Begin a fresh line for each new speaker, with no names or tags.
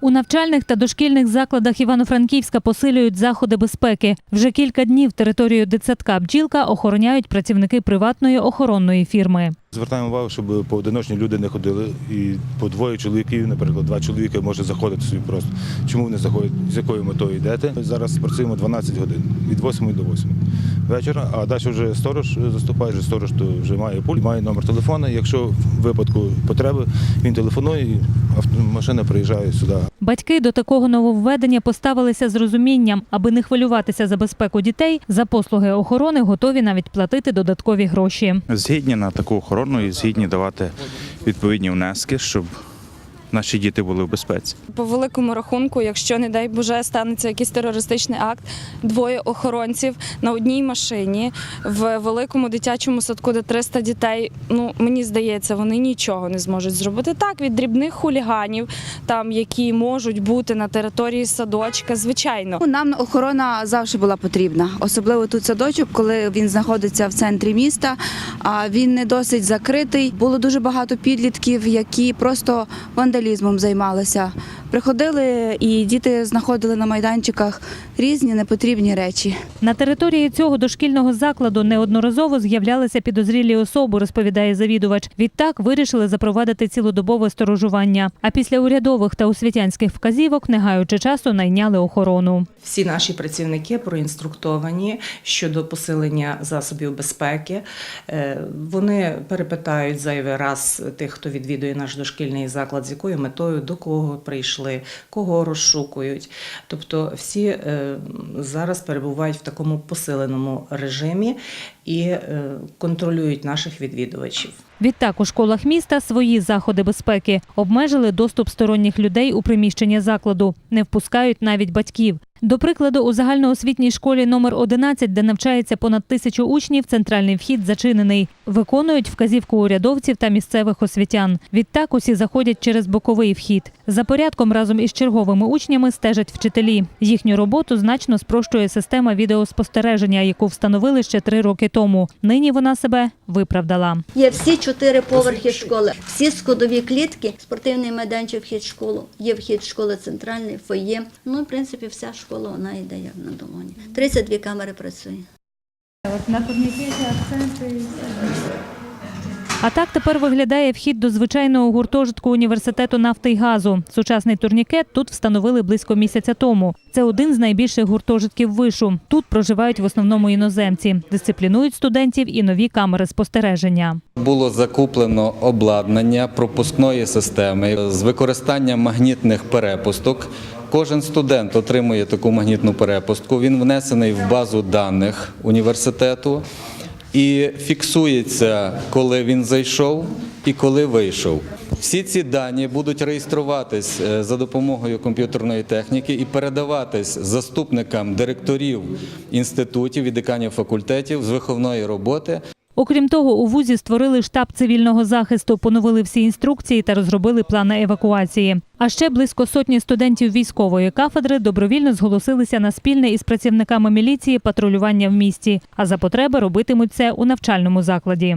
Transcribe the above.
У навчальних та дошкільних закладах Івано-Франківська посилюють заходи безпеки. Вже кілька днів територію дитсадка Бджілка охороняють працівники приватної охоронної фірми.
Звертаємо увагу, щоб поодиночні люди не ходили. І по двоє чоловіків, наприклад, два чоловіки може заходити собі просто. Чому вони заходять? З якою метою йдете? Зараз працюємо 12 годин від 8 до 8 вечора, а далі вже сторож заступає, вже сторож то вже має пульт, має номер телефону. Якщо в випадку потреби він телефонує, і машина приїжджає сюди.
Батьки до такого нововведення поставилися з розумінням, аби не хвилюватися за безпеку дітей. За послуги охорони готові навіть платити додаткові гроші.
згідні на таку охорону і згідні давати відповідні внески, щоб наші діти були в безпеці.
По великому рахунку, якщо не дай Боже станеться якийсь терористичний акт, двоє охоронців на одній машині в великому дитячому садку, де 300 дітей. Ну мені здається, вони нічого не зможуть зробити. Так від дрібних хуліганів, там які можуть бути на території садочка, звичайно.
Ну, Нам охорона завжди була потрібна, особливо тут садочок, коли він знаходиться в центрі міста. А він не досить закритий. Було дуже багато підлітків, які просто вандалізмом займалися. Приходили і діти знаходили на майданчиках різні непотрібні речі.
На території цього дошкільного закладу неодноразово з'являлися підозрілі особи, розповідає завідувач. Відтак вирішили запровадити цілодобове сторожування. А після урядових та освітянських вказівок, не гаючи часу, найняли охорону.
Всі наші працівники проінструктовані щодо посилення засобів безпеки. Е, Вони перепитають зайвий раз тих, хто відвідує наш дошкільний заклад, з якою метою, до кого прийшли, кого розшукують. Тобто всі е, зараз перебувають в такому посиленому режимі і е, контролюють наших відвідувачів.
Відтак у школах міста свої заходи безпеки обмежили доступ сторонніх людей у приміщення закладу, не впускають навіть батьків. До прикладу, у загальноосвітній школі номер 11, де навчається понад тисячу учнів, центральний вхід зачинений. Виконують вказівку урядовців та місцевих освітян. Відтак усі заходять через боковий вхід. За порядком разом із черговими учнями стежать вчителі. Їхню роботу значно спрощує система відеоспостереження, яку встановили ще три роки тому. Нині вона себе виправдала.
Є всі чотири поверхи школи, всі сходові клітки, спортивний майданчик, вхід в школу, є вхід в школи центральний, фоє. Ну, в принципі, вся школа вона йде як на долоні. 32 камери працює.
А так тепер виглядає вхід до звичайного гуртожитку університету нафти й газу. Сучасний турнікет тут встановили близько місяця тому. Це один з найбільших гуртожитків вишу. Тут проживають в основному іноземці, дисциплінують студентів і нові камери спостереження.
Було закуплено обладнання пропускної системи з використанням магнітних перепусток. Кожен студент отримує таку магнітну перепустку. Він внесений в базу даних університету і фіксується, коли він зайшов і коли вийшов. Всі ці дані будуть реєструватись е, за допомогою комп'ютерної техніки і передаватись заступникам директорів інститутів і деканів факультетів з виховної роботи
Окрім того, у вузі створили штаб цивільного захисту, поновили всі інструкції та розробили плани евакуації. А ще близько сотні студентів військової кафедри добровільно зголосилися на спільне із працівниками міліції патрулювання в місті. А за потреби робитимуть це у навчальному закладі.